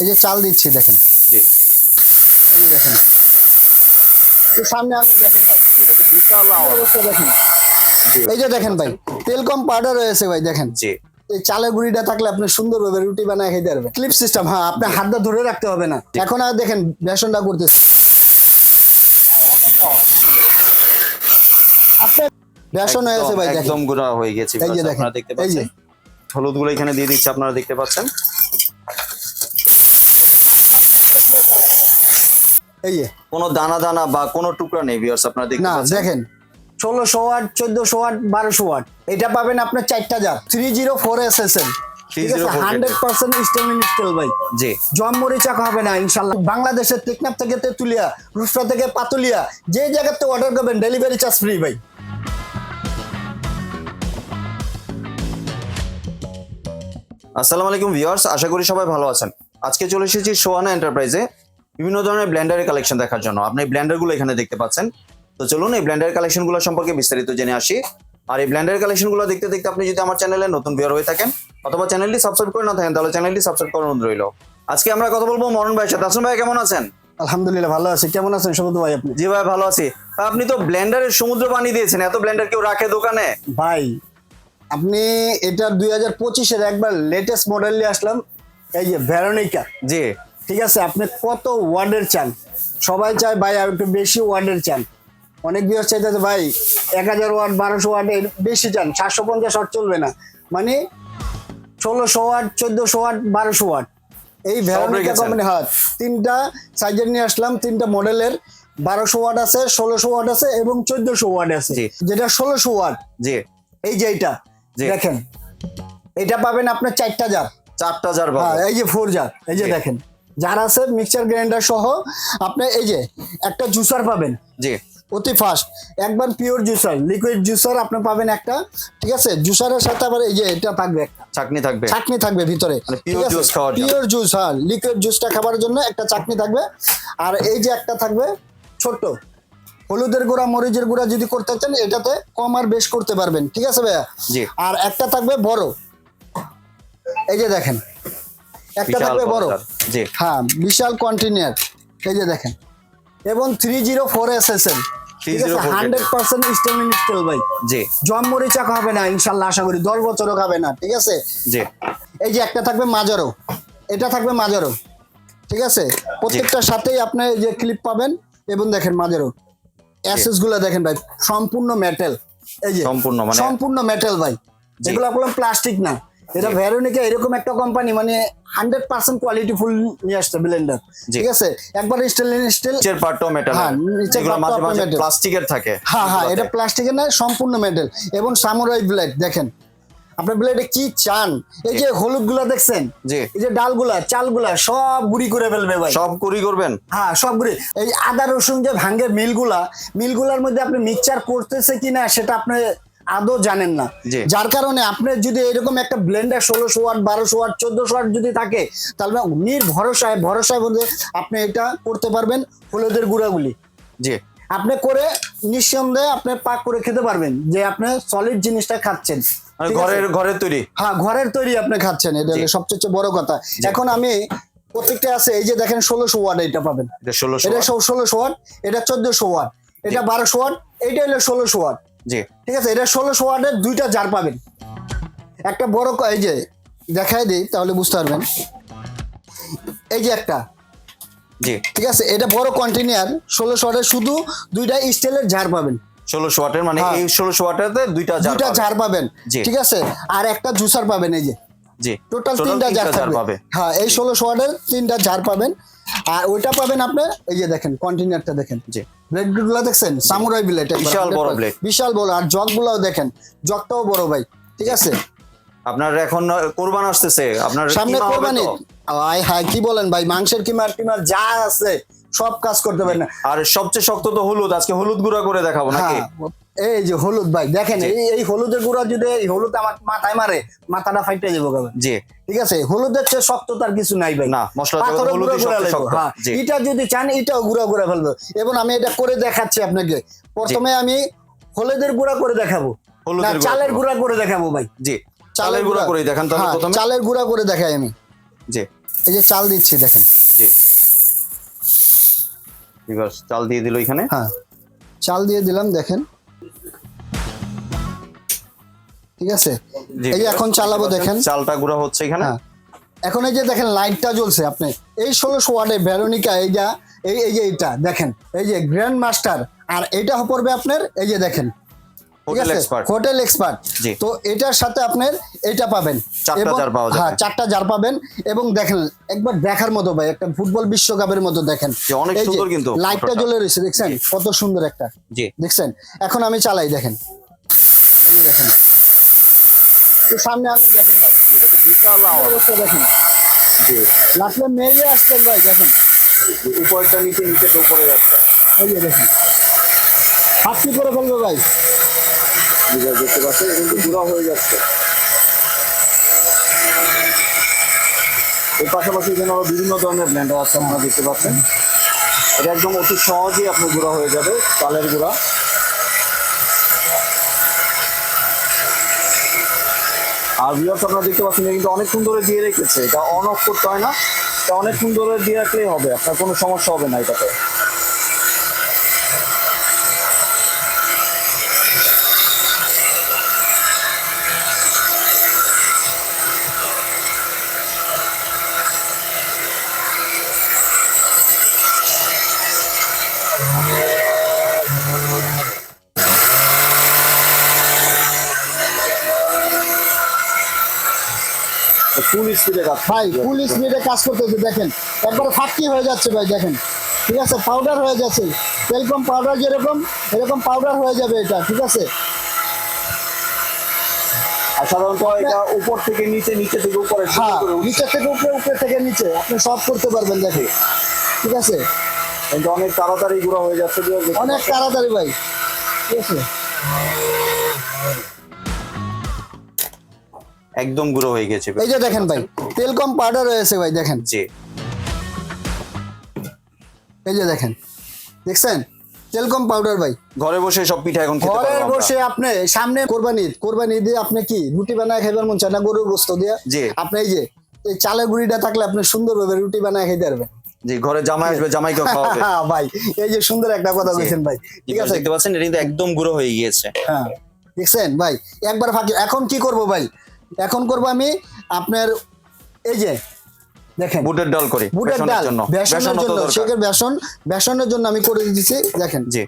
এই যে চাল দিচ্ছি দেখেন। জি। এই দেখেন। সামনে আমি দেখেন ভাই। এটা তো বিশাল আওয়াজ। দেখেন। এই যে দেখেন ভাই তেল কম পাউডার রয়েছে ভাই দেখেন। জি। এই চালের গুঁড়িটা থাকলে আপনি সুন্দরভাবে রুটি বানায় খেতে পারবেন। ক্লিপ সিস্টেম হ্যাঁ আপনি হাতটা ধরে রাখতে হবে না। এখন আর দেখেন বেসনটা করতেছে আপনি বেসন হয়েছে ভাই একদম গুঁড়া হয়ে গেছে আপনারা দেখতে পাচ্ছেন। হলুদগুলো এখানে দিয়ে দিচ্ছে আপনারা দেখতে পাচ্ছেন। এই যে। কোনো দানা দানা বা কোনো টুকরা নেই ভিউয়ার্স আপনারা দেখতে না দেখেন। ষোলোশো ওয়াট চোদ্দশো ওয়াট বারোশো ওয়াট এটা পাবেন আপনার চারটা jar three zero four S S L 304 hundred percent steel steel ভাই। জি। জম মরিচা হবে না ইনশাল্লাহ। বাংলাদেশের টেকনাফ থেকে তেতুলিয়া রুস্টা থেকে পাতুলিয়া যে জায়গাতে অর্ডার করবেন ডেলিভারি চার্জ ফ্রি ভাই। আসসালামু আলাইকুম ভিউয়ার্স আশা করি সবাই ভালো আছেন। আজকে চলে এসেছি সোয়ানা এন্টারপ্রাইজে বিভিন্ন ধরনের ব্ল্যান্ডারের কালেকশন দেখার জন্য। আপনি ব্লেন্ডারগুলো এখানে দেখতে পাচ্ছেন। তো চলুন এই ব্লেন্ডার কালেকশনগুলো সম্পর্কে বিস্তারিত জেনে আসি। আর এই ব্লেন্ডার কালেকশনগুলো দেখতে দেখতে আপনি যদি আমার চ্যানেলে নতুন ভিউয়ার হয়ে থাকেন অথবা চ্যানেলটি সাবস্ক্রাইব করে না থাকেন তাহলে চ্যানেলটি সাবস্ক্রাইব করার অনুরোধ রইল। আজকে আমরা কথা বলব মরণ ভাইয়ের সাথে। আসুন ভাই কেমন আছেন? আলহামদুলিল্লাহ ভালো আছি। কেমন আছেন সমুদ্র ভাই আপনি? জি ভাই ভালো আছি। আপনি তো ব্লেন্ডারের সমুদ্র পানি দিয়েছেন। এত ব্লেন্ডার কেউ রাখে দোকানে? ভাই আপনি এটা দুই হাজার পঁচিশের একবার লেটেস্ট মডেল নিয়ে আসলাম। এই যে ভ্যারোনিকা জি। ঠিক আছে আপনি কত ওয়ার্ডের চান? সবাই চায় ভাই আর একটু বেশি ওয়ার্ডের চান। অনেক বিয়ার চাইতেছে ভাই এক হাজার ওয়াট বারোশো ওয়াট এর বেশি চান সাতশো পঞ্চাশ ওয়াট চলবে না। মানে ষোলোশো ওয়াট চোদ্দশো ওয়াট বারোশো ওয়াট এই রেখেছেন। কোম্পানি হয় তিনটা সাইজের নিয়ে আসলাম তিনটা মডেলের। বারোশো ওয়াট আছে ষোলোশো ওয়াট আছে এবং চোদ্দশো ওয়াট আছে। যেটা ষোলোশো ওয়াট জি। এই যে এইটা জি। দেখেন। এটা পাবেন আপনার চারটা জার চারটা জার হ্যাঁ এই যে ফোর জার এই যে দেখেন যার আছে মিক্সচার গ্রাইন্ডার সহ আপনি এই যে একটা জুসার পাবেন। জি। অতি ফাস্ট একবার পিওর জুসার লিকুইড জুসার আপনি পাবেন একটা ঠিক আছে? জুসারের সাথে আবার এই যে এটা থাকবে একটা। চাকনি থাকবে। চাটনি থাকবে ভিতরে মানে pure juice খাওয়ার পিওর জুস হ্যাঁ লিকুইড জুসটা খাবার জন্য একটা চাটনি থাকবে। আর এই যে একটা থাকবে ছোট্ট হলুদের গুঁড়া মরিচের গুঁড়া যদি করতে চান এটাতে কম আর বেশ করতে পারবেন ঠিক আছে ভাইয়া? আর একটা থাকবে বড় এই যে দেখেন একটা থাকবে বড়। জি। হ্যাঁ বিশাল কন্টিনিউয়ার এই যে দেখেন এবং three zero four S S L ঠিক আছে 304 হান্ড্রেড পার্সেন্ট স্টেল ভাই। জি। জম মরিচা খাবে না ইনশাল্লাহ আশা করি। দশ বছরও খাবে না ঠিক আছে? জি। এই যে একটা থাকবে মাজারো। এটা থাকবে মাজারো ঠিক আছে? প্রত্যেকটার সাথেই আপনি এই যে ক্লিপ পাবেন এবং দেখেন মাজারো। অ্যাসেসগুলো দেখেন ভাই সম্পূর্ণ মেটেল এই যে সম্পূর্ণ মানে সম্পূর্ণ মেটাল ভাই। যেগুলো কোনো প্লাস্টিক না। এটা ভ্যারোনিকা এরকম একটা কোম্পানি মানে হান্ড্রেড পার্সেন্ট কোয়ালিটি ফুল নিয়ে আসছে ব্লেন্ডার ঠিক আছে? একবার স্টিল স্টিল নিচের পার্টও মেটাল হ্যাঁ, নিচের মাঝে মাঝে প্লাস্টিকের থাকে হ্যাঁ হ্যাঁ এটা প্লাস্টিকের না সম্পূর্ণ মেটাল এবং সামুরাই ব্লেড দেখেন। আপনার ব্লেডে কি চান? এই যে হলুদগুলা দেখছেন? জি। এই যে ডালগুলা চালগুলা সব গুড়ি করে ফেলবে ভাই। সব কুরি করবেন? হ্যাঁ সব গুড়ি। এই আদা রসুন যে ভাঙ্গে মিলগুলা মিলগুলার মধ্যে আপনি মিক্সচার করতেছে কিনা সেটা আপনি আদৌ জানেন না। যার কারণে আপনার যদি এরকম একটা ব্লেন্ডার ষোলোশো ওয়াট বারোশো ওয়াট চোদ্দশো ওয়াট যদি থাকে তাহলে নির ভরসায় ভরসায় মধ্যে আপনি এটা করতে পারবেন হলুদের গুঁড়াগুলি। জি। আপনি করে নিঃসন্দেহে আপনি পাক করে খেতে পারবেন যে আপনি সলিড জিনিসটা খাচ্ছেন। মানে ঘরের ঘরের তৈরি? হ্যাঁ ঘরের তৈরি আপনি খাচ্ছেন এটা হলো সবচেয়ে বড় কথা। এখন আমি প্রত্যেকটা আছে এই যে দেখেন ষোলোশো ওয়াট এটা পাবেন। এটা ষোলোশো এটা ওয়াট? এটা চোদ্দশো ওয়াট এটা বারোশো ওয়াট এইটা হলো ষোলোশো ওয়াট। জি। ঠিক আছে এটা ষোলোশো ওয়াটের দুইটা জার পাবেন। একটা বড় এই যে দেখাই দিই তাহলে বুঝতে পারবেন। এই যে একটা। জি। ঠিক আছে এটা বড় কন্টিনিউয়ার ষোলোশো ওয়াটের শুধু দুইটা স্টিলের ঝাড় পাবেন। ষোলোশো ওয়াটের মানে হ্যাঁ। এই ষোলোশো ওয়াটেতে দুইটা জার দুইটা। ঝাড় পাবেন। ঠিক আছে আর একটা জুসার পাবেন এই যে। জি। টোটাল তিনটা জার জার থাকবে। হ্যাঁ এই ষোলোশো ওয়াটের তিনটা জার পাবেন। আর ওইটা পাবেন আপনি এই যে দেখেন কন্টিনিউয়ারটা দেখেন। জি। ব্লেডগুলো দেখছেন? সামুরাই ব্লেড বিশাল বড় ব্লেড বিশাল বড় আর জগ গুলাও দেখেন। জগটাও বড় ভাই ঠিক আছে? আপনার এখন কোরবান আসতেছে। আপনার সামনে কোরবানি আয় হায় কি বলেন ভাই? মাংসের কিমার কিমার যা আছে সব কাজ করতে পারেন না। আর সবচেয়ে শক্ত তো হলুদ আজকে হলুদ গুঁড়া করে দেখাবো নাকি? হ্যাঁ এই যে হলুদ ভাই দেখেন এই এই হলুদের গুঁড়া যদি এই হলুদ আমার মাথায় মারে মাথাটা ফাইটে যাব জি। ঠিক আছে? হলুদের চেয়ে শক্ত তার কিছু নাই ভাই। না, মশলা গুঁড়া গুঁড়া। হ্যাঁ, এটা যদি চান এটাও গুঁড়া গুঁড়া ফেলব। এবং আমি এটা করে দেখাচ্ছি আপনাকে। প্রথমে আমি হলুদের গুঁড়া করে দেখাবো। না, চালের। গুঁড়া করে দেখাবো ভাই। জি চালের গুঁড়া করে দেখান তাহলে হ্যাঁ, প্রথমে। চালের গুঁড়া করে দেখাই আমি। জি। এই যে চাল দিচ্ছি দেখেন। জি চাল দিয়ে দিল এখানে। হ্যাঁ। চাল দিয়ে দিলাম দেখেন। ঠিক আছে? এই যে এখন চালাবো দেখেন। চালটা গুঁড়া হচ্ছে এখানে। হ্যাঁ। এখন এই যে দেখেন লাইটটা জ্বলছে আপনি। এই ষোলোশো ওয়ার্ডে ভেরোনিকা এই যা এই এই যে এইটা দেখেন। এই যে গ্র্যান্ড মাস্টার আর এটা পড়বে আপনার এই যে দেখেন। Hotel expert. Hotel expert. তো এটার সাথে আপনার এটা পাবেন। চারটা জার পাওয়া হ্যাঁ চারটা জার পাবেন। এবং দেখেন একবার দেখার মতো ভাই একটা ফুটবল বিশ্বকাপের মতো দেখেন। অনেক সুন্দর কিন্তু লাইটটা জ্বলে রয়েছে দেখছেন? কত সুন্দর একটা। জি। দেখছেন? এখন আমি চালাই দেখেন। দেখেন সামনে আমি দেখেন ভাই বিশাল আওয়াজ দেখেন? জি। লাস্টে মেরে আসছে ভাই দেখেন। উপরটা নিচে নিচে উপরে যাচ্ছে। এই যে দেখেন। হাতটি করে ফেলবে ভাই? ভিউয়ার্স দেখতে পাচ্ছেন কিন্তু গুঁড়া হয়ে যাচ্ছে এর পাশাপাশি এখানে আরও বিভিন্ন ধরনের ব্লেন্ডার আছে আপনারা দেখতে পাচ্ছেন এটা একদম অতি সহজেই আপনার গুঁড়া হয়ে যাবে চালের গুঁড়া আর ভিউয়ার্স আপনারা দেখতে পাচ্ছেন কিন্তু অনেকক্ষণ ধরে দিয়ে রেখেছে এটা অন অফ করতে হয় না এটা অনেকক্ষণ ধরে দিয়ে রাখলেই হবে আপনার কোনো সমস্যা হবে না এটাতে ফুল স্পিডে কাজ ভাই ফুল স্পিডে কাজ করতেছে দেখেন। একবারে ফাটকি হয়ে যাচ্ছে ভাই দেখেন। ঠিক আছে পাউডার হয়ে যাচ্ছে। পাউডার যেরকম এরকম পাউডার হয়ে যাবে এটা ঠিক আছে? আর সাধারণত এটা উপর থেকে নিচে নিচে থেকে উপরে হ্যাঁ নিচে থেকে উপরে উপরে থেকে নিচে। আপনি সব করতে পারবেন দেখে ঠিক আছে? অনেক তাড়াতাড়ি গুঁড়া হয়ে যাচ্ছে অনেক তাড়াতাড়ি ভাই। ঠিক আছে? একদম গুঁড়ো হয়ে গেছে। এই যে দেখেন ভাই তেলকম পাউডার হয়েছে ভাই দেখেন। জি। এই যে দেখেন দেখছেন? তেলকম পাউডার ভাই। ঘরে বসে সব পিঠা এখন খেতে ঘরে বসে আপনি সামনে কোরবানি। কোরবানি দিয়ে আপনি কি রুটি বানায় খাইবার মন চায় না গরুর গোস্ত দিয়ে? জি। আপনি এই যে এই চালের গুঁড়িটা থাকলে আপনি সুন্দরভাবে রুটি বানায় খাইতে পারবেন। জি ঘরে জামাই আসবে জামাইকে খাওয়াবে। ভাই এই যে সুন্দর একটা কথা। বলছেন ভাই ঠিক ঠিক আছে? দেখতে পাচ্ছেন এটা কিন্তু একদম গুঁড়ো হয়ে গিয়েছে। হ্যাঁ দেখছেন ভাই একবার ফাঁকি এখন কি করব ভাই? এখন করব আমি আপনার এই যে দেখেন। বুটের ডাল করে বুটের ডাল জন্য। বেসনের জন্য দরকার। বেসন বেসনের জন্য আমি করে দিচ্ছি দেখেন। জি।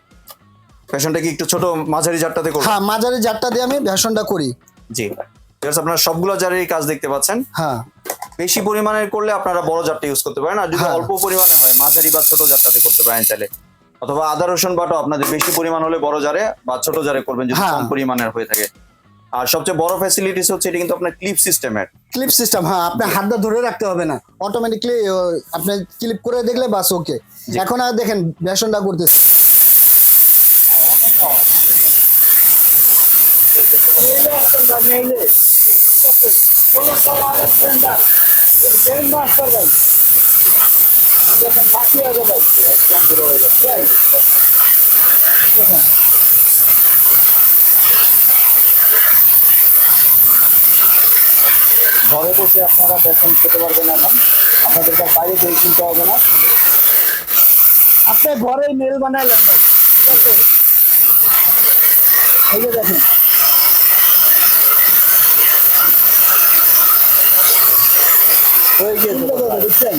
বেসনটা কি একটু ছোট মাঝারি জারটাতে করব? হ্যাঁ মাঝারি জারটা দিয়ে আমি বেসনটা করি। জি। আপনারা সবগুলো জারেরই কাজ দেখতে পাচ্ছেন। হ্যাঁ। বেশি পরিমাণের করলে আপনারা বড় জারটা ইউজ করতে পারেন আর যদি হ্যাঁ। অল্প পরিমাণে হয় মাঝারি বা ছোট জারটাতে করতে পারেন চাইলে। অথবা আদা রসুন বাটা আপনাদের বেশি পরিমাণ হলে বড় জারে বা ছোট জারে করবেন যদি হ্যাঁ। কম পরিমাণের হয়ে থাকে। আর সবচেয়ে বড় ফ্যাসিলিটিস হচ্ছে এটা কিন্তু আপনার ক্লিপ সিস্টেমের ক্লিপ সিস্টেম হ্যাঁ আপনি হাতটা ধরে রাখতে হবে না। অটোমেটিকলি আপনি ক্লিপ করে দেখলে বাস ওকে। এখন আর দেখেন বেসনটা করতেছি ঘরে বসে আপনারা বেসন খেতে পারবেন এখন আপনাদের কাছে বাইরে থেকে কিনতে হবে না। আপনি ঘরে মেল বানালেন ভাই ঠিক আছে? এই যে দেখেন।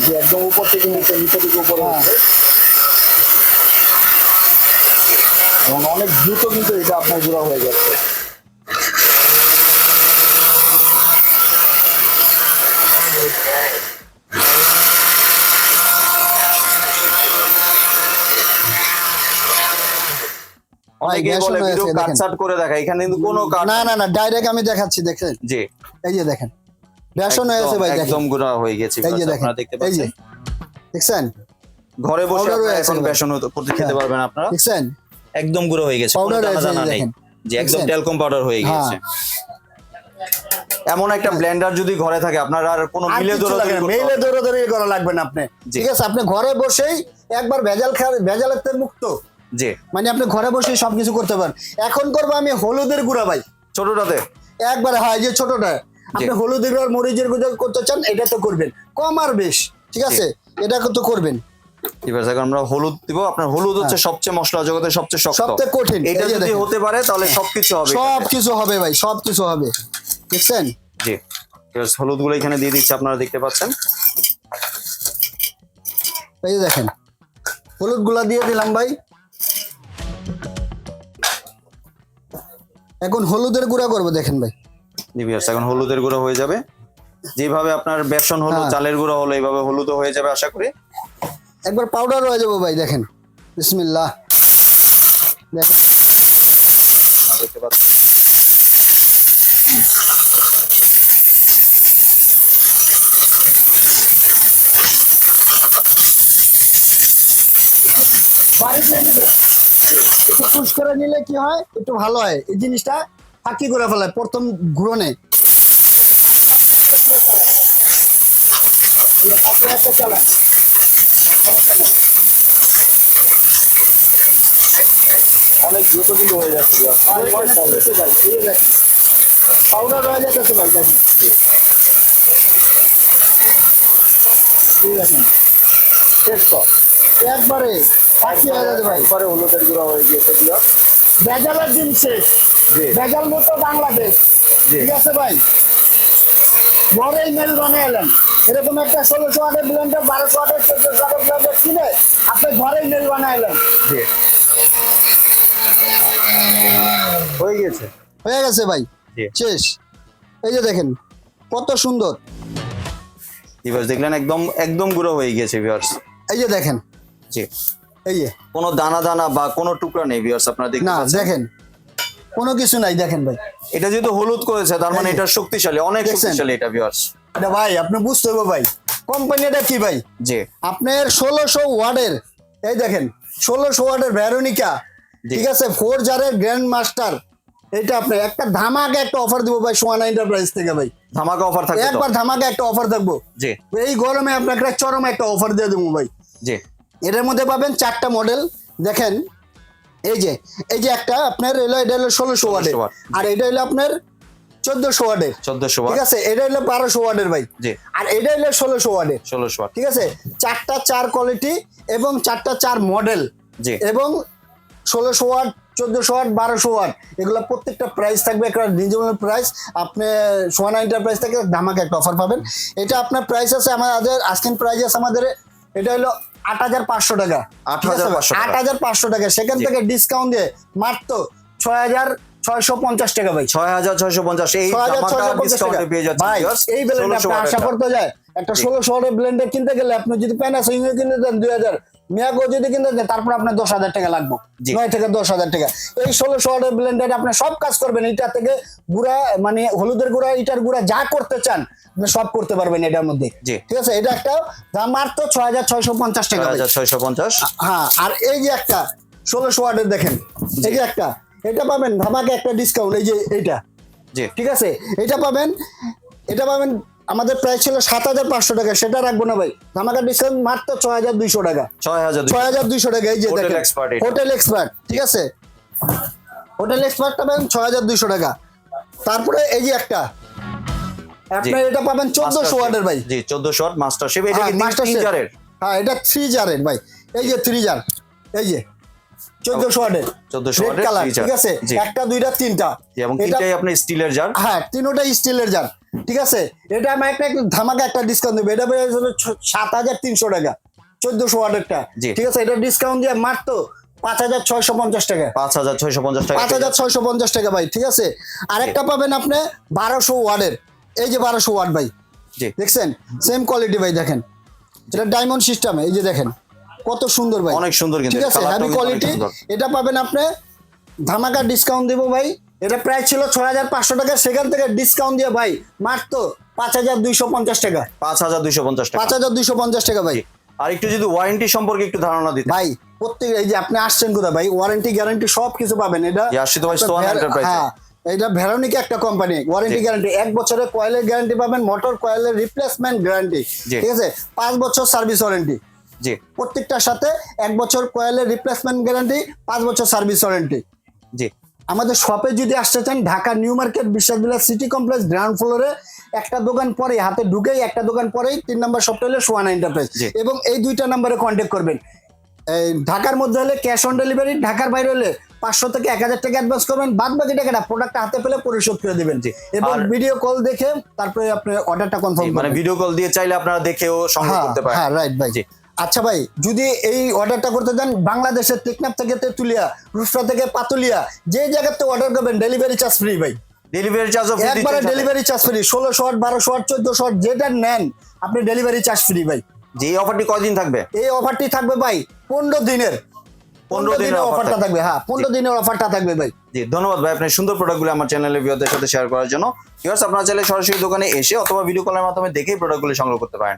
যে একদম উপর থেকে নিচে নিচে থেকে উপরে হ্যাঁ। এবং অনেক দ্রুত কিন্তু এটা আপনার জোড়া হয়ে যাচ্ছে। অনেকে বলে ভিডিও কাটছাট করে দেখা এখানে কিন্তু কোনো কাট না না না ডাইরেক্ট আমি দেখাচ্ছি দেখেন। জি। এই যে দেখেন হয়েছে ভাই দেখেন। একদম গুঁড়া হয়ে গেছে এই যে দেখেন দেখতে পাচ্ছেন? দেখছেন? ঘরে বসে এখন করতে খেতে হ্যাঁ। পারবেন আপনারা? দেখছেন? একদম গুঁড়ো হয়ে গেছে পাউডার যে নেই। যে একদম টেলকম পাউডার হয়ে হ্যাঁ। গিয়েছে এমন একটা ব্লেন্ডার যদি ঘরে থাকে আপনার আর কোনো মিলে কিচ্ছু ধরে লাগে না, মেইলে দৌড়ে দৌড়ে করা লাগবে না আপনি। ঠিক আছে আপনি ঘরে বসেই একবার ভেজাল ভেজালের মুক্ত। জি। মানে আপনি ঘরে বসেই সবকিছু করতে পারেন। এখন করব আমি হলুদের গুঁড়া ভাই। ছোটটাতে? একবারে হয় যে ছোটটা। আপনি হলুদের গুঁড়ো মরিচের গুঁড়ো করতে চান এটা তো করবেন। কম আর বেশ ঠিক আছে? এটা তো করবেন। এবার এখন আমরা হলুদ দিব। আপনার হলুদ হচ্ছে সবচেয়ে মশলা জগতের সবচেয়ে শক্ত। হ্যাঁ। সবচেয়ে কঠিন। এটা যদি হতে পারে তাহলে সবকিছু হবে সব কিছু হবে ভাই সব কিছু হবে। দেখছেন? জি। হলুদগুলো এখানে দিয়ে দিচ্ছে আপনারা দেখতে পাচ্ছেন। এই যে দেখেন। হলুদগুলা দিয়ে দিলাম ভাই। এখন হলুদের গুঁড়া করব দেখেন ভাই। জি viewers, এখন হলুদের গুঁড়ো হয়ে যাবে। যেভাবে আপনার বেসন হলো হ্যাঁ। চালের গুঁড়ো হলো এইভাবে হলুদও হয়ে যাবে আশা করি। একবার পাউডার হয়ে যাব ভাই দেখেন। বিসমিল্লাহ। দেখেন। দেখতে পাচ্ছেন? বাড়িতে পুশ করে নিলে কি হয়? একটু ভালো হয়। এই জিনিসটা ফাঁকি করে ফেলায় প্রথম ঘুরনে। অনেক দ্রুত কিন্তু হয়ে যাচ্ছে পাউডার হয়ে যাচ্ছে ভাই দেখেন। এই দেখেন। একবারে ভাই হলুদের গুঁড়ো হয়ে গিয়েছে দিন শেষ। মতো বাংলাদেশ। জি। ঠিক আছে ভাই? ঘরেই এলেন। এরকম একটা ষোলোশো আটের ব্লেন্ডার বারোশো আটের চোদ্দশো আটের ব্লেন্ডার কিনে আপনি ঘরেই মেল বানিয়ে এলেন হয়ে গেছে। হয়ে গেছে ভাই। শেষ। এই যে দেখেন কত সুন্দর। দেখলেন একদম একদম গুঁড়ো হয়ে গিয়েছে ভিউয়ার্স এই যে দেখেন। জি। এই কোনো দানা দানা বা কোনো টুকরা নেই ভিউয়ার্স আপনারা দেখতে না দেখেন। কোনো কিছু নাই দেখেন ভাই। এটা যেহেতু হলুদ করেছে তার মানে এটা শক্তিশালী অনেক? শক্তিশালী এটা ভিউয়ার্স এটা ভাই আপনি বুঝতে হবে ভাই। কোম্পানিটা কি ভাই? জি। আপনার ষোলোশো ওয়ার্ডের এই দেখেন ষোলোশো ওয়ার্ডের ভ্যারোনিকা ঠিক আছে? ফোর জারের গ্র্যান্ড মাস্টার এটা আপনি একটা ধামাকে একটা অফার দিব ভাই সোয়ানা এন্টারপ্রাইজ থেকে ভাই। ধামাকা অফার থাকবে একবার ধামাকে একটা অফার থাকব জি। এই গরমে আপনাকে চরম একটা অফার দিয়ে দেবো ভাই। জি। এটার মধ্যে পাবেন চারটা মডেল দেখেন এই যে এই যে একটা আপনার এলো এটা হলো ষোলোশো watt, আর এটা হলো আপনার চোদ্দশো ওয়ার্ডের চোদ্দশো ঠিক আছে? এটা হলো বারোশো ওয়ার্ডের ভাই। আর এটা হলো ষোলোশো ওয়ার্ডের ষোলোশো watt। ঠিক আছে? চারটা চার কোয়ালিটি এবং চারটা চার মডেল এবং ষোলোশো ওয়াট চোদ্দশো ওয়াট বারোশো ওয়াট। এগুলো প্রত্যেকটা প্রাইস থাকবে একটা রিজনেবল প্রাইস আপনি সোয়ানা এন্টারপ্রাইজ থেকে ধামাকে একটা অফার পাবেন। এটা আপনার প্রাইস আছে আমাদের আজকের প্রাইস আছে আমাদের এটা হলো আট হাজার পাঁচশো টাকা। 8,500 টাকা। আট হাজার পাঁচশো টাকা। সেখান থেকে ডিসকাউন্ট দিয়ে মাত্র ছয় হাজার ছয়শো পঞ্চাশ টাকা ভাই। ছয় হাজার ছয়শো পঞ্চাশ। এই হাজার ভাই। এই ব্লেন্ডার 1600 আপনি আশা করতে যায় একটা ষোলো শহরের ব্লেন্ডার কিনতে গেলে আপনি যদি প্যানাসিং কিনতে দেন দুই হাজার মিয়াগো যদি কিনতে দেন তারপর আপনার দশ হাজার টাকা লাগবে। নয় থেকে দশ হাজার টাকা। এই ষোলো শহরের ব্লেন্ডারে আপনি সব কাজ করবেন। এটা থেকে গুড়া মানে হলুদের গুঁড়া ইটার গুঁড়া যা করতে চান আপনি সব করতে পারবেন এটার মধ্যে। ঠিক আছে? এটা একটা দাম মাত্র ছয় হাজার ছয়শো পঞ্চাশ টাকা ছয়শো পঞ্চাশ। হ্যাঁ আর এই যে একটা ষোলোশো ওয়ার্ডের দেখেন এই যে একটা এটা পাবেন ধামাকে একটা ডিসকাউন্ট এই যে এইটা। জি। ঠিক আছে? এটা পাবেন এটা পাবেন আমাদের প্রাইস ছিল সাত হাজার পাঁচশো টাকা সেটা রাখব না ভাই। ধামাকা ডিসকাউন্ট মাত্র ছয় হাজার দুইশো টাকা। ছয় হাজার দুইশো। ছয় হাজার দুইশো টাকা এই যে দেখেন। হোটেল এক্সপার্ট ঠিক আছে? হোটেল এক্সপার্ট পাবেন ছয় হাজার দুইশো টাকা। তারপরে এই যে একটা। আপনার এটা পাবেন চোদ্দশো ওয়ার্ডের ভাই। জি চোদ্দশো ওয়াট মাস্টার শেপ এটা Chef। জারের। হ্যাঁ এটা থ্রি জারের ভাই। এই যে থ্রি জার এই যে চোদ্দশো ওয়ার্ডের। 1400 রেড ওয়াটের three jar। ঠিক আছে? একটা দুইটা তিনটা। এবং তিনটাই আপনি স্টিলের জার হ্যাঁ তিনোটাই স্টিলের জার ঠিক আছে? এটা আমি একটা ধামাকা একটা ডিসকাউন্ট দেবো। এটা বেড়ে সাত হাজার তিনশো টাকা চোদ্দশো ওয়াটেরটা। ঠিক আছে? এটা ডিসকাউন্ট দিয়ে মাত্র পাঁচ হাজার ছয়শো পঞ্চাশ টাকা। পাঁচ হাজার ছয়শো পঞ্চাশ টাকা পাঁচ হাজার ছয়শো পঞ্চাশ টাকা ভাই ঠিক আছে? আরেকটা পাবেন আপনি বারোশো ওয়ার্ডের। এই যে বারোশো ওয়াট ভাই। দেখছেন? সেম কোয়ালিটি ভাই দেখেন। এটা ডায়মন্ড সিস্টেম এই যে দেখেন। কত সুন্দর ভাই। অনেক সুন্দর ঠিক আছে? হ্যাভি কোয়ালিটি এটা পাবেন আপনি ধামাকা ডিসকাউন্ট দেবো ভাই। এটা প্রায় ছিল ছয় হাজার পাঁচশো টাকা সেখান থেকে ডিসকাউন্ট দিয়ে ভাই মাত্র পাঁচ হাজার দুইশো পঞ্চাশ টাকা। পাঁচ হাজার দুইশো পঞ্চাশ টাকা। পাঁচ হাজার দুইশো পঞ্চাশ টাকা ভাই। আর একটু যদি ওয়ারেন্টি সম্পর্কে একটু ধারণা দিতে ভাই প্রত্যেক এই যে আপনি আসছেন কোথায় ভাই ওয়ারেন্টি গ্যারান্টি সব কিছু পাবেন। এটা জি, ভাই আপনার সোহান হ্যাঁ এটা ভেরোনিকা একটা কোম্পানি ওয়ারেন্টি গ্যারান্টি এক বছরের কয়েলের গ্যারান্টি পাবেন মোটর কয়েলের রিপ্লেসমেন্ট গ্যারান্টি ঠিক আছে? পাঁচ বছর সার্ভিস ওয়ারেন্টি জি। প্রত্যেকটার সাথে এক বছর কয়েলের রিপ্লেসমেন্ট গ্যারান্টি পাঁচ বছর সার্ভিস ওয়ারেন্টি জি। আমাদের শপে যদি আসতে চান ঢাকা নিউ মার্কেট বিশ্ববিদ্যালয় সিটি কমপ্লেক্স গ্রাউন্ড ফ্লোরে একটা দোকান পরে হাতে ঢুকেই একটা দোকান পরেই তিন নম্বর শপটা হলো সোয়ানা এন্টারপ্রাইজ এবং এই দুইটা নাম্বারে কন্ট্যাক্ট করবেন। ঢাকার মধ্যে হলে ক্যাশ অন ডেলিভারি ঢাকার বাইরে হলে পাঁচশো থেকে এক হাজার টাকা অ্যাডভান্স করবেন। বাদ বাকি টাকাটা প্রোডাক্ট হাতে পেলে পরিশোধ করে দেবেন। জি। এবং ভিডিও কল দেখে তারপরে আপনি অর্ডারটা কনফার্ম মানে ভিডিও কল দিয়ে চাইলে আপনারা দেখেও সংগ্রহ হ্যাঁ করতে পারেন। হ্যাঁ রাইট ভাই জি। আচ্ছা ভাই যদি এই অর্ডারটা করতে চান বাংলাদেশের টেকনাফ থেকে তেতুলিয়া রুসরা থেকে পাতুলিয়া যে জায়গাতে অর্ডার করবেন ডেলিভারি চার্জ ফ্রি ভাই। ডেলিভারি চার্জও একবারে ডেলিভারি চার্জ ফ্রি ষোলো শট বারো শট চোদ্দ শট যেটা নেন আপনি ডেলিভারি চার্জ ফ্রি ভাই। যে এই অফারটি কয়দিন থাকবে? এই অফারটি থাকবে ভাই পনেরো দিনের। পনেরো দিনের অফারটা থাকবে। হ্যাঁ পনেরো দিনের অফারটা থাকবে ভাই। জি ধন্যবাদ ভাই আপনার সুন্দর প্রোডাক্টগুলো আমার চ্যানেলে ভিউয়ারদের সাথে শেয়ার করার জন্য। ভিউয়ার্স আপনারা চাইলে সরাসরি দোকানে এসে অথবা ভিডিও কলের মাধ্যমে দেখেই প্রোডাক্টগুলো সংগ্রহ করতে পারেন।